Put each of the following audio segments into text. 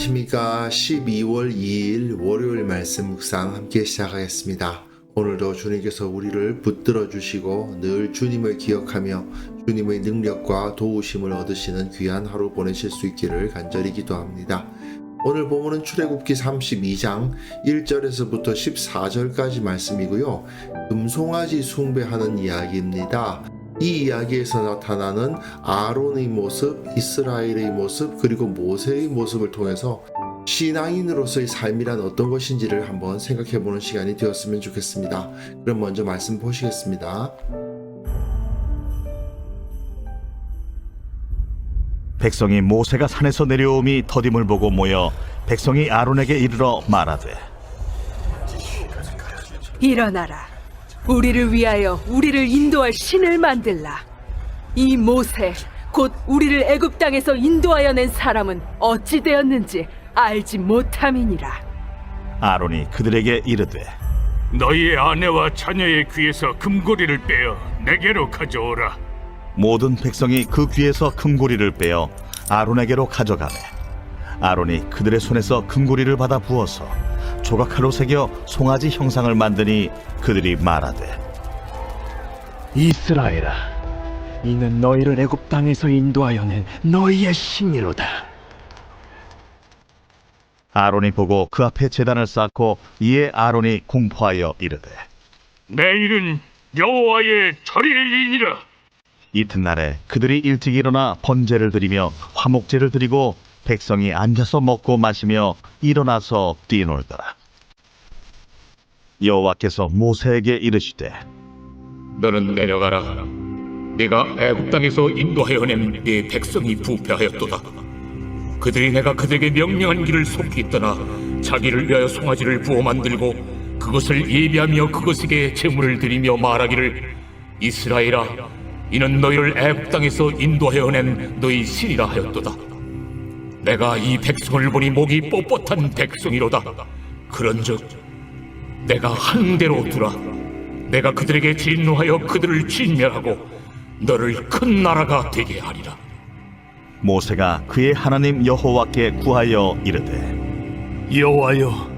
안녕하십니까. 12월 2일 월요일 말씀 묵상 함께 시작하겠습니다. 오늘도 주님께서 우리를 붙들어 주시고 늘 주님을 기억하며 주님의 능력과 도우심을 얻으시는 귀한 하루 보내실 수 있기를 간절히 기도합니다. 오늘 보면은 출애굽기 32장 1절에서부터 14절까지 말씀이고요. 금송아지 숭배하는 이야기입니다. 이 이야기에서 나타나는 아론의 모습, 이스라엘의 모습, 그리고 모세의 모습을 통해서 신앙인으로서의 삶이란 어떤 것인지를 한번 생각해 보는 시간이 되었으면 좋겠습니다. 그럼 먼저 말씀 보시겠습니다. 백성이 모세가 산에서 내려오미 더딤을 보고 모여 백성이 아론에게 이르러 말하되 일어나라. 우리를 위하여 우리를 인도할 신을 만들라. 이 모세, 곧 우리를 애굽 땅에서 인도하여 낸 사람은 어찌 되었는지 알지 못함이니라. 아론이 그들에게 이르되 너희의 아내와 자녀의 귀에서 금고리를 빼어 내게로 가져오라. 모든 백성이 그 귀에서 금고리를 빼어 아론에게로 가져가매 아론이 그들의 손에서 금고리를 받아 부어서 조각칼로 새겨 송아지 형상을 만드니 그들이 말하되 이스라엘아, 이는 너희를 애굽 땅에서 인도하여 낸 너희의 신이로다. 아론이 보고 그 앞에 제단을 쌓고 이에 아론이 공포하여 이르되 내일은 여호와의 절일이니라. 이튿날에 그들이 일찍 일어나 번제를 드리며 화목제를 드리고 백성이 앉아서 먹고 마시며 일어나서 뛰놀더라. 여호와께서 모세에게 이르시되 너는 내려가라. 네가 애굽 땅에서 인도하여 낸 네 백성이 부패하였도다. 그들이 내가 그들에게 명령한 길을 속히 떠나 자기를 위하여 송아지를 부어 만들고 그것을 예비하며 그것에게 제물을 드리며 말하기를 이스라엘아 이는 너희를 애굽 땅에서 인도하여 낸 너희 신이라 하였도다. 내가 이 백성을 보니 목이 뻣뻣한 백성이로다. 그런즉 내가 한 대로 두라. 내가 그들에게 진노하여 그들을 진멸하고 너를 큰 나라가 되게 하리라. 모세가 그의 하나님 여호와께 구하여 이르되 여호와여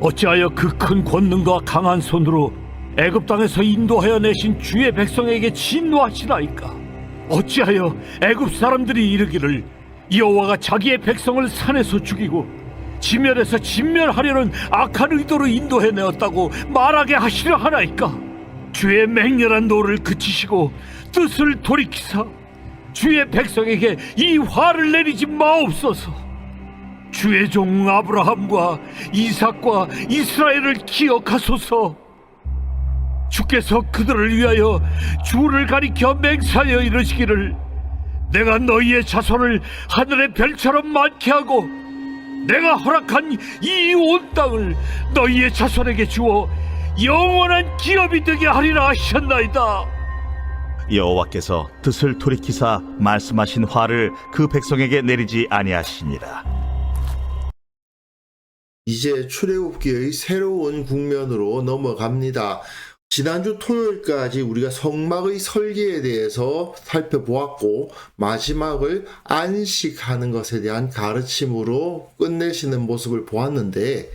어찌하여 그 큰 권능과 강한 손으로 애굽 땅에서 인도하여 내신 주의 백성에게 진노하시나이까 어찌하여 애굽 사람들이 이르기를 여호와가 자기의 백성을 산에서 죽이고 지면에서 진멸하려는 악한 의도로 인도해 내었다고 말하게 하시려 하나이까 주의 맹렬한 노를 그치시고 뜻을 돌이키사 주의 백성에게 이 화를 내리지 마옵소서. 주의 종 아브라함과 이삭과 이스라엘을 기억하소서. 주께서 그들을 위하여 주를 가리켜 맹세하여 이르시기를 내가 너희의 자손을 하늘의 별처럼 많게 하고 내가 허락한 이 온 땅을 너희의 자손에게 주어 영원한 기업이 되게 하리라 하셨나이다. 여호와께서 뜻을 돌이키사 말씀하신 화를 그 백성에게 내리지 아니하시니라. 이제 출애굽기의 새로운 국면으로 넘어갑니다. 지난주 토요일까지 우리가 성막의 설계에 대해서 살펴보았고 마지막을 안식하는 것에 대한 가르침으로 끝내시는 모습을 보았는데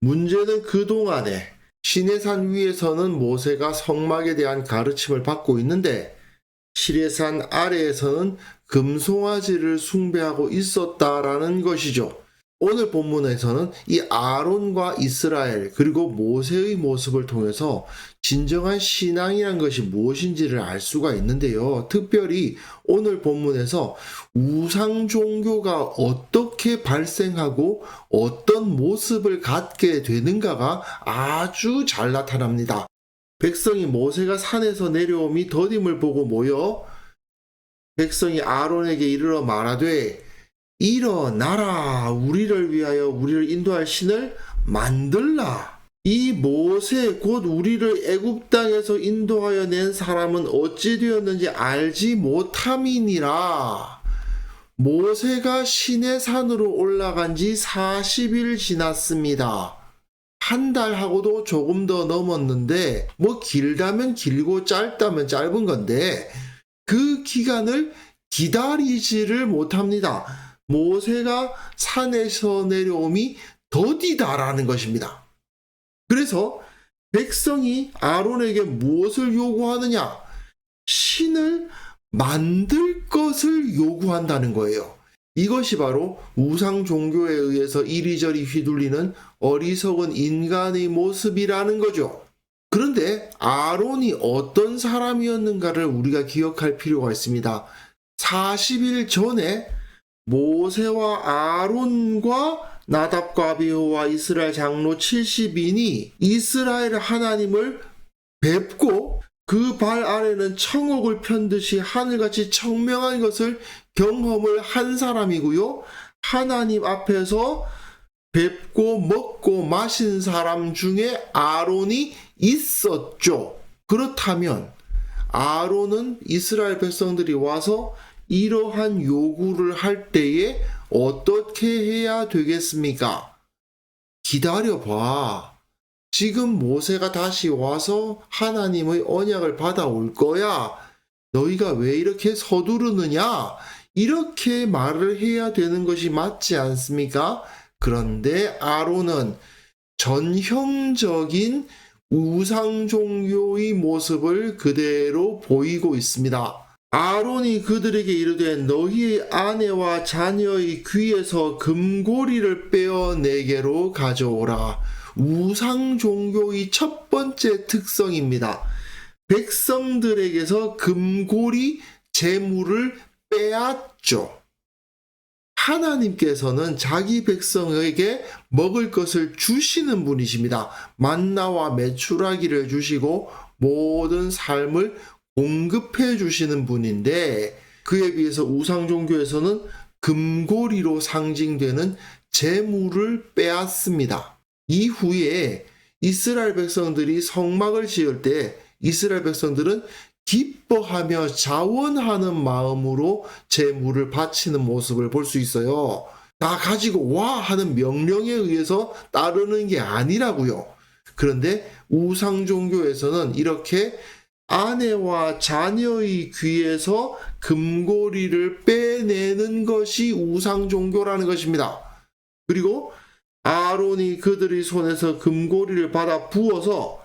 문제는 그동안에 시내산 위에서는 모세가 성막에 대한 가르침을 받고 있는데 시내산 아래에서는 금송아지를 숭배하고 있었다라는 것이죠. 오늘 본문에서는 이 아론과 이스라엘 그리고 모세의 모습을 통해서 진정한 신앙이란 것이 무엇인지를 알 수가 있는데요. 특별히 오늘 본문에서 우상 종교가 어떻게 발생하고 어떤 모습을 갖게 되는가가 아주 잘 나타납니다. 백성이 모세가 산에서 내려오미 더딤을 보고 모여 백성이 아론에게 이르러 말하되 일어나라 우리를 위하여 우리를 인도할 신을 만들라 이 모세 곧 우리를 애굽 땅에서 인도하여 낸 사람은 어찌 되었는지 알지 못함이니라 모세가 신의 산으로 올라간 지 40일 지났습니다. 한 달하고도 조금 더 넘었는데 뭐 길다면 길고 짧다면 짧은 건데 그 기간을 기다리지를 못합니다. 모세가 산에서 내려옴이 더디다라는 것입니다. 그래서 백성이 아론에게 무엇을 요구하느냐? 신을 만들 것을 요구한다는 거예요. 이것이 바로 우상 종교에 의해서 이리저리 휘둘리는 어리석은 인간의 모습이라는 거죠. 그런데 아론이 어떤 사람이었는가를 우리가 기억할 필요가 있습니다. 40일 전에 모세와 아론과 나답과 아비후와 이스라엘 장로 70인이 이스라엘 하나님을 뵙고 그 발 아래는 청옥을 편 듯이 하늘같이 청명한 것을 경험을 한 사람이고요. 하나님 앞에서 뵙고 먹고 마신 사람 중에 아론이 있었죠. 그렇다면 아론은 이스라엘 백성들이 와서 이러한 요구를 할 때에 어떻게 해야 되겠습니까? 기다려봐. 지금 모세가 다시 와서 하나님의 언약을 받아올 거야. 너희가 왜 이렇게 서두르느냐? 이렇게 말을 해야 되는 것이 맞지 않습니까? 그런데 아론은 전형적인 우상 종교의 모습을 그대로 보이고 있습니다. 아론이 그들에게 이르되 너희의 아내와 자녀의 귀에서 금고리를 빼어 내게로 가져오라. 우상 종교의 첫 번째 특성입니다. 백성들에게서 금고리 재물을 빼앗죠. 하나님께서는 자기 백성에게 먹을 것을 주시는 분이십니다. 만나와 메추라기를 주시고 모든 삶을 공급해 주시는 분인데 그에 비해서 우상 종교에서는 금고리로 상징되는 재물을 빼앗습니다. 이후에 이스라엘 백성들이 성막을 지을 때 이스라엘 백성들은 기뻐하며 자원하는 마음으로 재물을 바치는 모습을 볼 수 있어요. 다 가지고 와 하는 명령에 의해서 따르는 게 아니라고요. 그런데 우상 종교에서는 이렇게 아내와 자녀의 귀에서 금고리를 빼내는 것이 우상 종교라는 것입니다. 그리고 아론이 그들의 손에서 금고리를 받아 부어서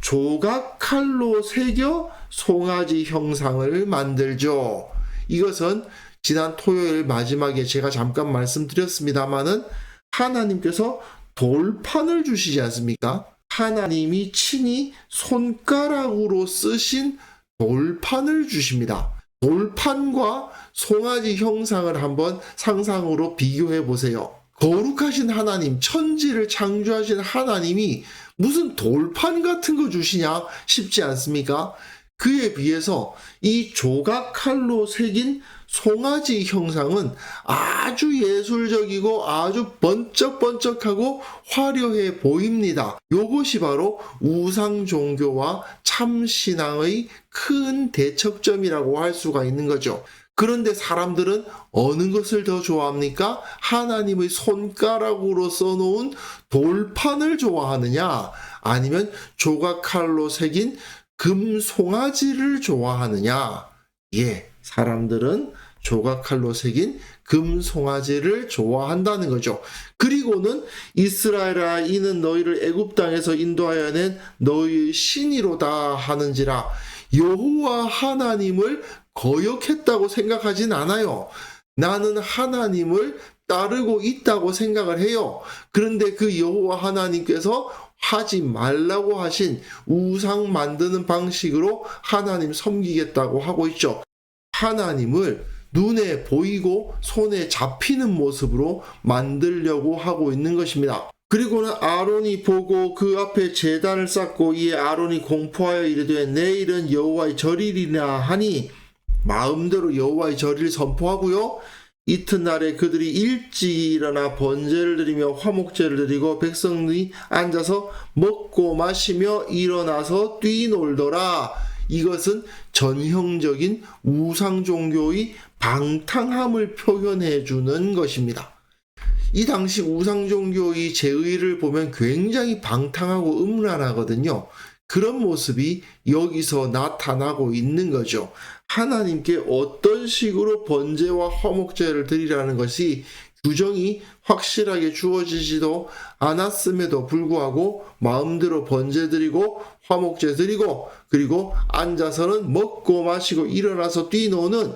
조각 칼로 새겨 송아지 형상을 만들죠. 이것은 지난 토요일 마지막에 제가 잠깐 말씀드렸습니다마는 하나님께서 돌판을 주시지 않습니까? 하나님이 친히 손가락으로 쓰신 돌판을 주십니다. 돌판과 송아지 형상을 한번 상상으로 비교해 보세요. 거룩하신 하나님, 천지를 창조하신 하나님이 무슨 돌판 같은 거 주시냐 싶지 않습니까? 그에 비해서 이 조각 칼로 새긴 송아지 형상은 아주 예술적이고 아주 번쩍번쩍하고 화려해 보입니다. 이것이 바로 우상 종교와 참신앙의 큰 대척점이라고 할 수가 있는 거죠. 그런데 사람들은 어느 것을 더 좋아합니까? 하나님의 손가락으로 써놓은 돌판을 좋아하느냐? 아니면 조각칼로 새긴 금송아지를 좋아하느냐? 예, 사람들은 조각칼로 새긴 금송아지를 좋아한다는 거죠. 그리고는 이스라엘아 이는 너희를 애굽 땅에서 인도하여 낸 너희의 신이로다 하는지라 여호와 하나님을 거역했다고 생각하진 않아요. 나는 하나님을 따르고 있다고 생각을 해요. 그런데 그 여호와 하나님께서 하지 말라고 하신 우상 만드는 방식으로 하나님 섬기겠다고 하고 있죠. 하나님을 눈에 보이고 손에 잡히는 모습으로 만들려고 하고 있는 것입니다. 그리고는 아론이 보고 그 앞에 제단을 쌓고 이에 아론이 공포하여 이르되 내일은 여호와의 절일이나 하니 마음대로 여호와의 절일 선포하고요. 이튿날에 그들이 일찍 일어나 번제를 드리며 화목제를 드리고 백성이 앉아서 먹고 마시며 일어나서 뛰놀더라. 이것은 전형적인 우상 종교의 방탕함을 표현해 주는 것입니다. 이 당시 우상 종교의 제의를 보면 굉장히 방탕하고 음란하거든요. 그런 모습이 여기서 나타나고 있는 거죠. 하나님께 어떤 식으로 번제와 화목제를 드리라는 것이 규정이 확실하게 주어지지도 않았음에도 불구하고 마음대로 번제 드리고 화목제 드리고 그리고 앉아서는 먹고 마시고 일어나서 뛰노는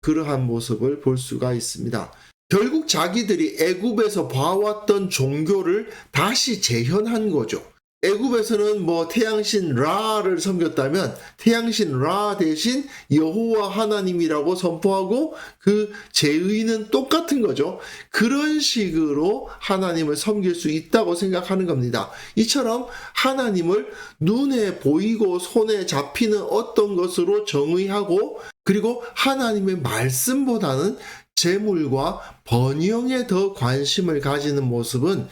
그러한 모습을 볼 수가 있습니다. 결국 자기들이 애굽에서 봐왔던 종교를 다시 재현한 거죠. 애굽에서는 뭐 태양신 라를 섬겼다면 태양신 라 대신 여호와 하나님이라고 선포하고 그 제의는 똑같은 거죠. 그런 식으로 하나님을 섬길 수 있다고 생각하는 겁니다. 이처럼 하나님을 눈에 보이고 손에 잡히는 어떤 것으로 정의하고 그리고 하나님의 말씀보다는 재물과 번영에 더 관심을 가지는 모습은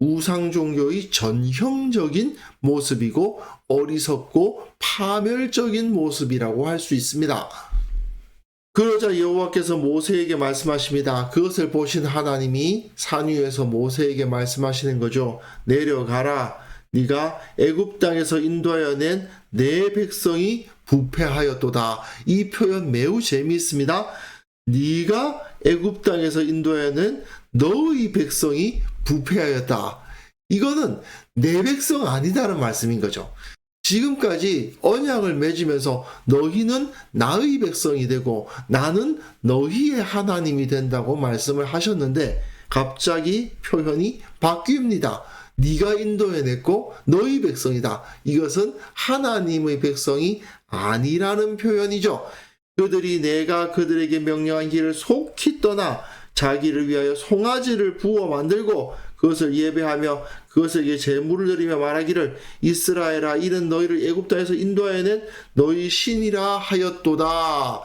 우상 종교의 전형적인 모습이고 어리석고 파멸적인 모습이라고 할 수 있습니다. 그러자 여호와께서 모세에게 말씀하십니다. 그것을 보신 하나님이 산 위에서 모세에게 말씀하시는 거죠. 내려가라. 네가 애굽 땅에서 인도하여 낸 내 백성이 부패하였도다. 이 표현 매우 재미있습니다. 네가 애굽 땅에서 인도하여 낸 너의 백성이 부패하였다. 이거는 내 백성 아니다는 말씀인 거죠. 지금까지 언약을 맺으면서 너희는 나의 백성이 되고 나는 너희의 하나님이 된다고 말씀을 하셨는데 갑자기 표현이 바뀝니다. 네가 인도해냈고 너희 백성이다. 이것은 하나님의 백성이 아니라는 표현이죠. 그들이 내가 그들에게 명령한 길을 속히 떠나 자기를 위하여 송아지를 부어 만들고 그것을 예배하며 그것에게 제물을 드리며 말하기를 이스라엘아 이는 너희를 애굽 땅에서 인도하여 낸 너희 신이라 하였도다.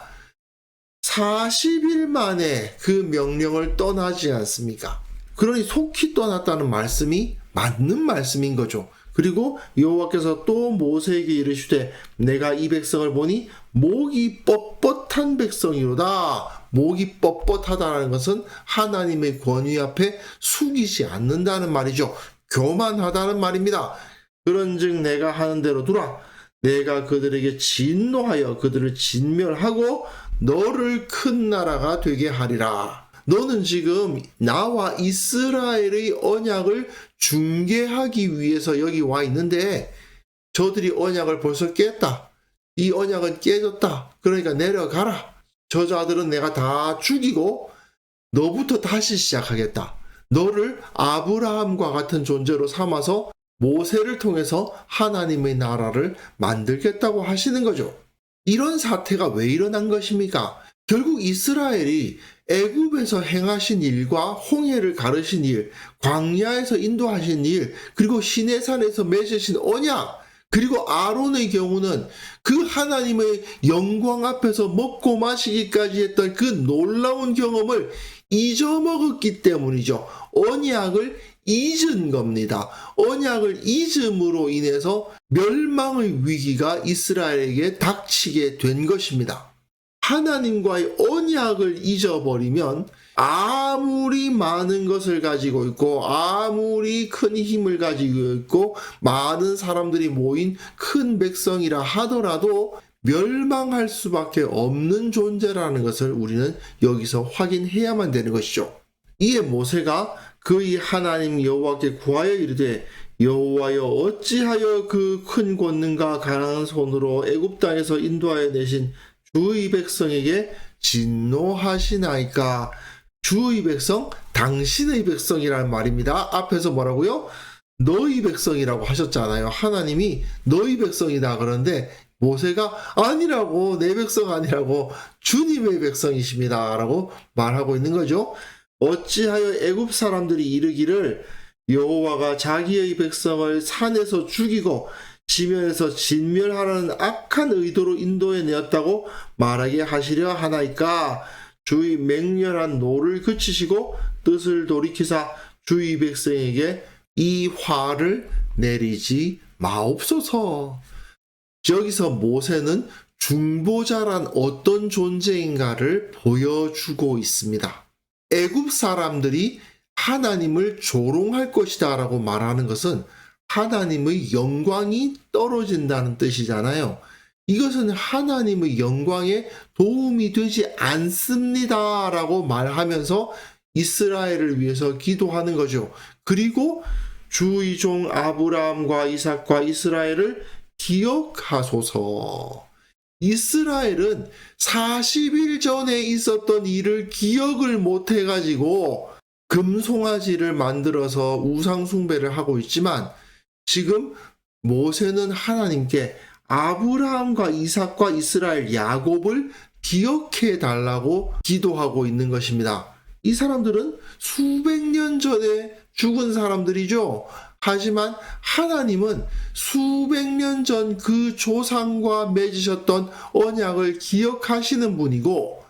40일 만에 그 명령을 떠나지 않습니까? 그러니 속히 떠났다는 말씀이 맞는 말씀인 거죠. 그리고 여호와께서 또 모세에게 이르시되 내가 이 백성을 보니 목이 뻣뻣한 백성이로다. 목이 뻣뻣하다는 것은 하나님의 권위 앞에 숙이지 않는다는 말이죠. 교만하다는 말입니다. 그런즉 내가 하는 대로 두라. 내가 그들에게 진노하여 그들을 진멸하고 너를 큰 나라가 되게 하리라. 너는 지금 나와 이스라엘의 언약을 중개하기 위해서 여기 와 있는데 저들이 언약을 벌써 깼다. 이 언약은 깨졌다. 그러니까 내려가라. 저자들은 내가 다 죽이고 너부터 다시 시작하겠다. 너를 아브라함과 같은 존재로 삼아서 모세를 통해서 하나님의 나라를 만들겠다고 하시는 거죠. 이런 사태가 왜 일어난 것입니까? 결국 이스라엘이 애굽에서 행하신 일과 홍해를 가르신 일, 광야에서 인도하신 일, 그리고 시내산에서 맺으신 언약, 그리고 아론의 경우는 그 하나님의 영광 앞에서 먹고 마시기까지 했던 그 놀라운 경험을 잊어먹었기 때문이죠. 언약을 잊은 겁니다. 언약을 잊음으로 인해서 멸망의 위기가 이스라엘에게 닥치게 된 것입니다. 하나님과의 언약을 잊어버리면 아무리 많은 것을 가지고 있고 아무리 큰 힘을 가지고 있고 많은 사람들이 모인 큰 백성이라 하더라도 멸망할 수밖에 없는 존재라는 것을 우리는 여기서 확인해야만 되는 것이죠. 이에 모세가 그의 하나님 여호와께 구하여 이르되 여호와여 어찌하여 그 큰 권능과 강한 손으로 애굽 땅에서 인도하여 내신 주의 백성에게 진노하시나이까 주의 백성 당신의 백성이라는 말입니다. 앞에서 뭐라고요? 너희 백성이라고 하셨잖아요. 하나님이 너희 백성이다 그런데 모세가 아니라고 내 백성 아니라고 주님의 백성이십니다라고 말하고 있는 거죠. 어찌하여 애굽 사람들이 이르기를 여호와가 자기의 백성을 산에서 죽이고 지면에서 진멸하라는 악한 의도로 인도해 내었다고 말하게 하시려 하나이까 주의 맹렬한 노를 그치시고 뜻을 돌이키사 주의 백성에게 이 화를 내리지 마옵소서. 여기서 모세는 중보자란 어떤 존재인가를 보여주고 있습니다. 애굽 사람들이 하나님을 조롱할 것이다라고 말하는 것은 하나님의 영광이 떨어진다는 뜻이잖아요. 이것은 하나님의 영광에 도움이 되지 않습니다. 라고 말하면서 이스라엘을 위해서 기도하는 거죠. 그리고 주의 종 아브라함과 이삭과 이스라엘을 기억하소서. 이스라엘은 40일 전에 있었던 일을 기억을 못 해가지고 금송아지를 만들어서 우상숭배를 하고 있지만 지금 모세는 하나님께 아브라함과 이삭과 이스라엘 야곱을 기억해 달라고 기도하고 있는 것입니다. 이 사람들은 수백 년 전에 죽은 사람들이죠. 하지만 하나님은 수백 년 전 그 조상과 맺으셨던 언약을 기억하시는 분이고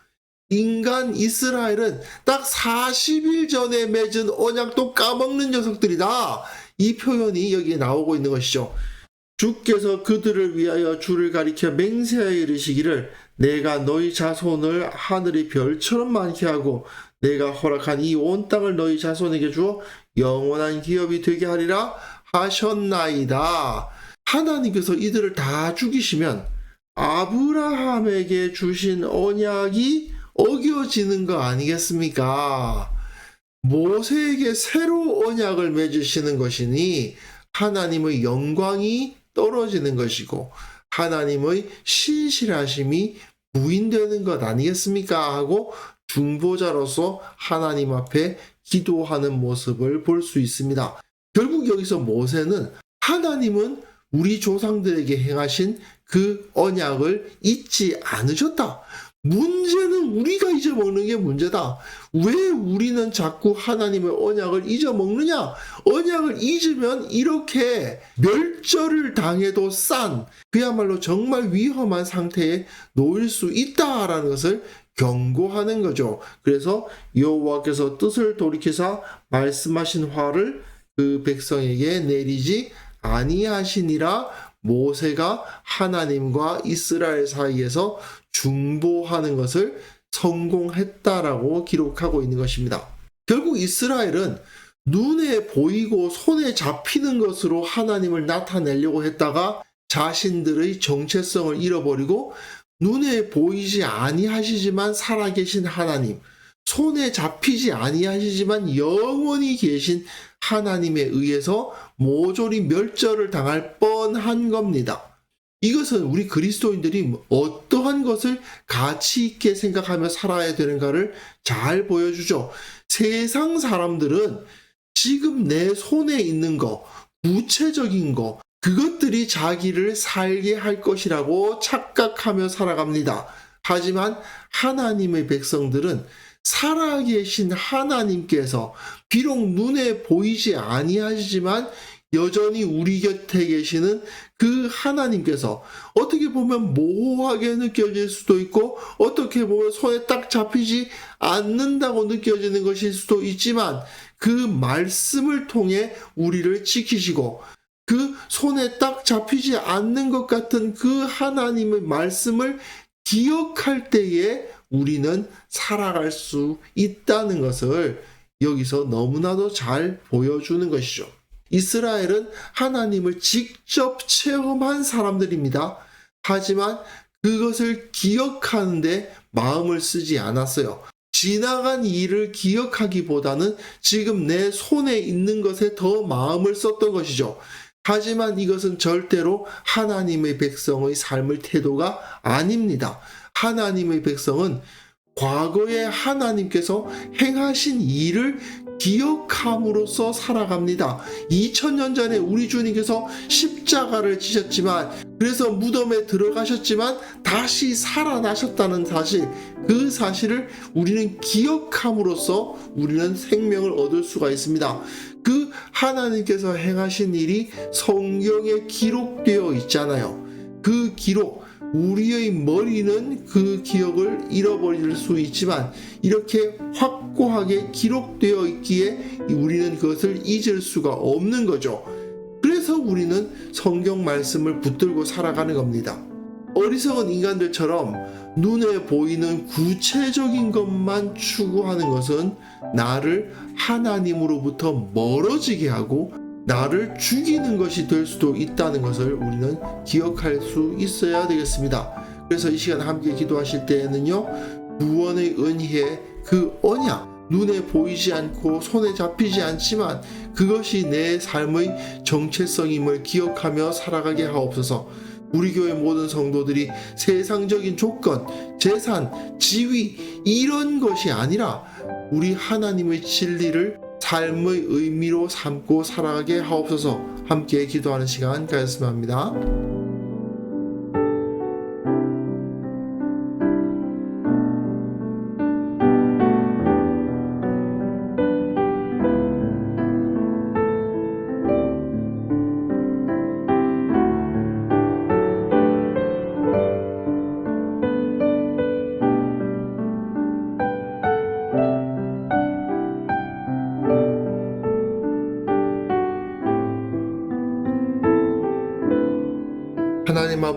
인간 이스라엘은 딱 40일 전에 맺은 언약도 까먹는 녀석들이다. 이 표현이 여기에 나오고 있는 것이죠. 주께서 그들을 위하여 주를 가리켜 맹세하여 이르시기를 내가 너희 자손을 하늘의 별처럼 많게 하고 내가 허락한 이 온 땅을 너희 자손에게 주어 영원한 기업이 되게 하리라 하셨나이다. 하나님께서 이들을 다 죽이시면 아브라함에게 주신 언약이 어겨지는 거 아니겠습니까? 모세에게 새로 언약을 맺으시는 것이니 하나님의 영광이 떨어지는 것이고 하나님의 신실하심이 부인되는 것 아니겠습니까? 하고 중보자로서 하나님 앞에 기도하는 모습을 볼 수 있습니다. 결국 여기서 모세는 하나님은 우리 조상들에게 행하신 그 언약을 잊지 않으셨다. 문제는 우리가 잊어먹는 게 문제다. 왜 우리는 자꾸 하나님의 언약을 잊어먹느냐? 언약을 잊으면 이렇게 멸절을 당해도 싼 그야말로 정말 위험한 상태에 놓일 수 있다라는 것을 경고하는 거죠. 그래서 여호와께서 뜻을 돌이켜서 말씀하신 화를 그 백성에게 내리지 아니하시니라 모세가 하나님과 이스라엘 사이에서 중보하는 것을 성공했다라고 기록하고 있는 것입니다. 결국 이스라엘은 눈에 보이고 손에 잡히는 것으로 하나님을 나타내려고 했다가 자신들의 정체성을 잃어버리고 눈에 보이지 아니하시지만 살아계신 하나님, 손에 잡히지 아니하시지만 영원히 계신 하나님에 의해서 모조리 멸절을 당할 뻔한 겁니다. 이것은 우리 그리스도인들이 어떠한 것을 가치 있게 생각하며 살아야 되는가를 잘 보여주죠. 세상 사람들은 지금 내 손에 있는 거, 구체적인 거, 그것들이 자기를 살게 할 것이라고 착각하며 살아갑니다. 하지만 하나님의 백성들은 살아계신 하나님께서 비록 눈에 보이지 아니하시지만 여전히 우리 곁에 계시는 그 하나님께서 어떻게 보면 모호하게 느껴질 수도 있고 어떻게 보면 손에 딱 잡히지 않는다고 느껴지는 것일 수도 있지만 그 말씀을 통해 우리를 지키시고 그 손에 딱 잡히지 않는 것 같은 그 하나님의 말씀을 기억할 때에 우리는 살아갈 수 있다는 것을 여기서 너무나도 잘 보여주는 것이죠. 이스라엘은 하나님을 직접 체험한 사람들입니다. 하지만 그것을 기억하는데 마음을 쓰지 않았어요. 지나간 일을 기억하기보다는 지금 내 손에 있는 것에 더 마음을 썼던 것이죠. 하지만 이것은 절대로 하나님의 백성의 삶의 태도가 아닙니다. 하나님의 백성은 과거에 하나님께서 행하신 일을 기억함으로써 살아갑니다. 2000년 전에 우리 주님께서 십자가를 지셨지만 그래서 무덤에 들어가셨지만 다시 살아나셨다는 사실 그 사실을 우리는 기억함으로써 우리는 생명을 얻을 수가 있습니다. 그 하나님께서 행하신 일이 성경에 기록되어 있잖아요. 그 기록 우리의 머리는 그 기억을 잃어버릴 수 있지만 이렇게 확고하게 기록되어 있기에 우리는 그것을 잊을 수가 없는 거죠. 그래서 우리는 성경 말씀을 붙들고 살아가는 겁니다. 어리석은 인간들처럼 눈에 보이는 구체적인 것만 추구하는 것은 나를 하나님으로부터 멀어지게 하고 나를 죽이는 것이 될 수도 있다는 것을 우리는 기억할 수 있어야 되겠습니다. 그래서 이 시간 함께 기도하실 때에는요, 구원의 은혜의 그 언약, 눈에 보이지 않고 손에 잡히지 않지만 그것이 내 삶의 정체성임을 기억하며 살아가게 하옵소서. 우리 교회 모든 성도들이 세상적인 조건, 재산, 지위 이런 것이 아니라 우리 하나님의 진리를 삶의 의미로 삼고 살아가게 하옵소서. 함께 기도하는 시간 가졌으면 합니다.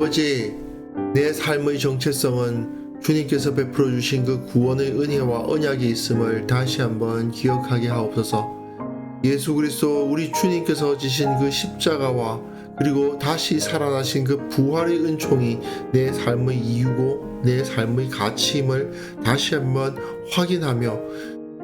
아버지, 내 삶의 정체성은 주님께서 베풀어 주신 그 구원의 은혜와 언약이 있음을 다시 한번 기억하게 하옵소서. 예수 그리스도 우리 주님께서 지신 그 십자가와 그리고 다시 살아나신 그 부활의 은총이 내 삶의 이유고 내 삶의 가치임을 다시 한번 확인하며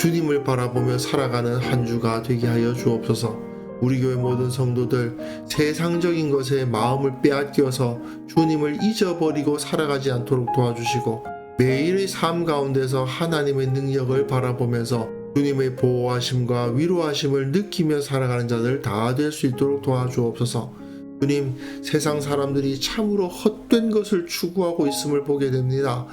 주님을 바라보며 살아가는 한 주가 되게 하여 주옵소서. 우리 교회 모든 성도들 세상적인 것에 마음을 빼앗겨서 주님을 잊어버리고 살아가지 않도록 도와주시고 매일의 삶 가운데서 하나님의 능력을 바라보면서 주님의 보호하심과 위로하심을 느끼며 살아가는 자들 다 될 수 있도록 도와주옵소서. 주님, 세상 사람들이 참으로 헛된 것을 추구하고 있음을 보게 됩니다.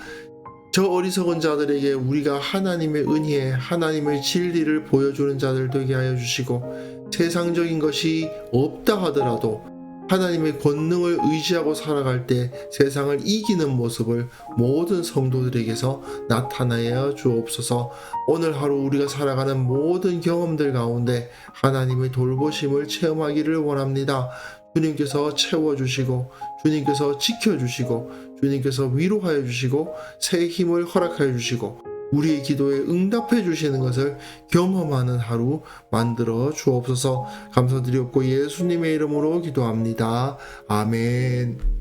저 어리석은 자들에게 우리가 하나님의 은혜, 하나님의 진리를 보여주는 자들 되게 하여 주시고 세상적인 것이 없다 하더라도 하나님의 권능을 의지하고 살아갈 때 세상을 이기는 모습을 모든 성도들에게서 나타내어 주옵소서. 오늘 하루 우리가 살아가는 모든 경험들 가운데 하나님의 돌보심을 체험하기를 원합니다. 주님께서 채워주시고 주님께서 지켜주시고 주님께서 위로하여 주시고 새 힘을 허락하여 주시고 우리의 기도에 응답해 주시는 것을 경험하는 하루 만들어 주옵소서 감사드리옵고 예수님의 이름으로 기도합니다. 아멘.